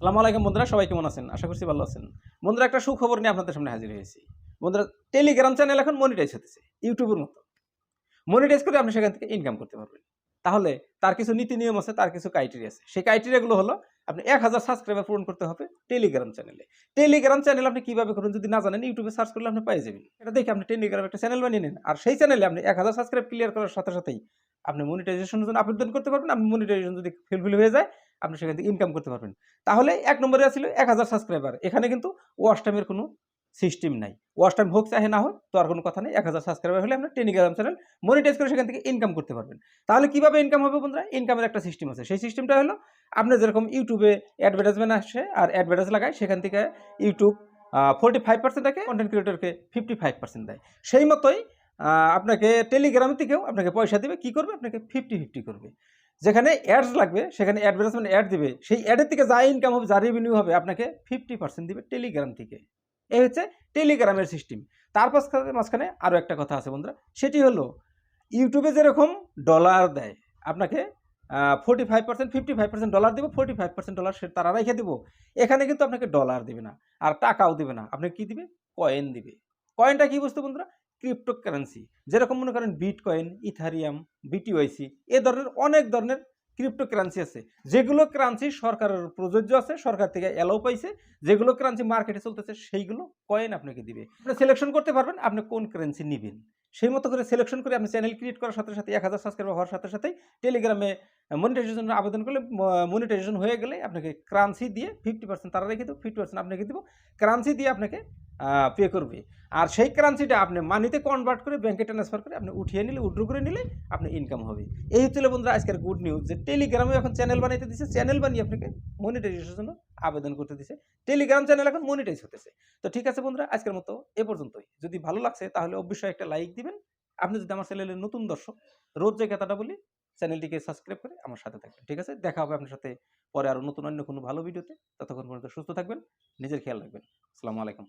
সালামু আলাইকুম বন্ধুরা, সবাই কেমন আছেন? আশা করছি ভালো আছেন। বন্ধুরা, একটা সুখবর নিয়ে আপনাদের সামনে হাজির হয়েছি। বন্ধুরা টেলিগ্রাম চ্যানেল এখন মনিটাইজ হতেছে ইউটিউবের মতো। মনিটাইজ করে আপনি সেখান থেকে ইনকাম করতে পারবেন। তাহলে তার কিছু নীতি নিয়ম আছে, তার কিছু ক্রাইটেরিয়া আছে। সেই ক্রাইটেরিয়াগুলো হলো, আপনি এক হাজার সাবস্ক্রাইবার পূরণ করতে হবে টেলিগ্রাম চ্যানেলে টেলিগ্রাম চ্যানেল আপনি কীভাবে করুন যদি না জানেন ইউটিউবে সার্চ করলে আপনি পেয়ে যাবেন। এটা দেখে আপনি টেলিগ্রাম একটা চ্যানেল বানিয়ে নিন। আর সেই চ্যানেলে আপনি এক হাজার সাবস্ক্রাইব ক্লিয়ার করার সাথে সাথেই আপনি মনিটাইজেশনের জন্য আবেদন করতে পারবেন। আপনি মনিটাইজেশন যদি ফিলফিল হয়ে যায় আপনি সেখান থেকে ইনকাম করতে পারবেন। তাহলে এক নম্বরে ছিল এক হাজার সাবস্ক্রাইবার এখানে কিন্তু ওয়াশ টাইমের কোনো সিস্টেম নাই। ওয়াশ টাইম হোক চাহে না হোক, তো আর কোনো কথা নেই। এক হাজার সাবস্ক্রাইবার হলে আপনার টেলিগ্রাম চ্যানেল মনিটাইজ করে সেখান থেকে ইনকাম করতে পারবেন। তাহলে কীভাবে ইনকাম হবে বন্ধুরা? ইনকামের একটা সিস্টেম আছে। সেই সিস্টেমটা হলো আপনার যেরকম ইউটিউবে অ্যাডভার্টাইজমেন্ট আসে আর অ্যাডভার্টাইজ লাগায়, সেখান থেকে ইউটিউব ফোর্টি ফাইভ পার্সেন্ট থাকে কন্টেন্ট ক্রিয়েটরকে ফিফটি ফাইভ পার্সেন্ট দেয়। সেই মতোই আপনাকে টেলিগ্রাম থেকেও আপনাকে পয়সা দেবে। কি করবে? আপনাকে ফিফটি ফিফটি করবে। যেখানে অ্যাডস লাগবে, সেখানে অ্যাডভার্টাইজমেন্ট অ্যাড দিবে, সেই অ্যাডের থেকে যা ইনকাম হবে, যা রেভিনিউ হবে, আপনাকে ফিফটি পার্সেন্ট দিবে টেলিগ্রাম থেকে। এই হচ্ছে টেলিগ্রামের সিস্টেম তার মাঝখানে আরও একটা কথা আছে বন্ধুরা, সেটি হলো ইউটিউবে যেরকম ডলার দেয়, আপনাকে forty five percent fifty five percent dollar দেবো ফোর্টি ফাইভ পার্সেন্ট ডলার সে তারা রেখে দেবো। এখানে কিন্তু আপনাকে ডলার দেবে না, আর টাকাও দেবে না। আপনাকে কী দিবে? কয়েন দিবে। কয়েনটা কী বুঝতে বন্ধুরা? ক্রিপ্টো কারেন্সি যেরকম মনে করেন বিট কয়েন ইথারিয়াম বিটিওয়াইসি এ ধরনের অনেক ধরনের ক্রিপ্টো কারেন্সি আছে। যেগুলো কারেন্সি সরকারের প্রযোজ্য আছে, সরকার থেকে অ্যালাউ পাইছে। যেগুলো কারেন্সি মার্কেটে চলতেছে, সেইগুলো কয়েন আপনাকে দিবে। আপনি সিলেকশন করতে পারবেন, আপনি কোন কারেন্সি নেবেন। সেই মতো করে সিলেকশন করে আপনি চ্যানেল ক্রিয়েট করার সাথে সাথে, এক হাজার সাবস্ক্রাইবার হওয়ার সাথে সাথেই টেলিগ্রামে মনিটাইজেশন আবেদন করলে মনিটাইজেশন হয়ে গেলে আপনাকে ক্রান্সি দিয়ে ফিফটি পার্সেন্ট তারা রেখে দেবো ফিফটি পার্সেন্ট আপনাকে দেবো। ক্রান্সি দিয়ে আপনাকে পে করবে। আর সেই কারেন্সিটা আপনি মানিতে কনভার্ট করে ব্যাংকে ট্রান্সফার করে আপনি উঠিয়ে নিলে উইড্রো করে নিলে আপনি ইনকাম হবে। এই হচ্ছে বন্ধুরা আজকের গুড নিউজ যে টেলিগ্রামে এখন চ্যানেল বানাইতে দিচ্ছে চ্যানেল বানিয়ে আপনাকে মনিটাইজেশনের জন্য আবেদন করতে দিছে। টেলিগ্রাম চ্যানেল এখন মনিটাইজ হতেছে। তো ঠিক আছে বন্ধুরা, আজকের মতো এ পর্যন্তই। যদি ভালো লাগছে তাহলে অবশ্যই একটা লাইক দিবেন। আপনি যদি আমার চ্যানেলের নতুন দর্শক, রোজ যে কথাটা বলি চ্যানেলটিকে সাবস্ক্রাইব করে আমার সাথে থাকবেন। ঠিক আছে? দেখা হবে আপনার সাথে পরে আরও নতুন অন্য কোনো ভালো ভিডিওতে ততক্ষণ পর্যন্ত সুস্থ থাকবেন, নিজের খেয়াল রাখবেন। আসসালামু আলাইকুম।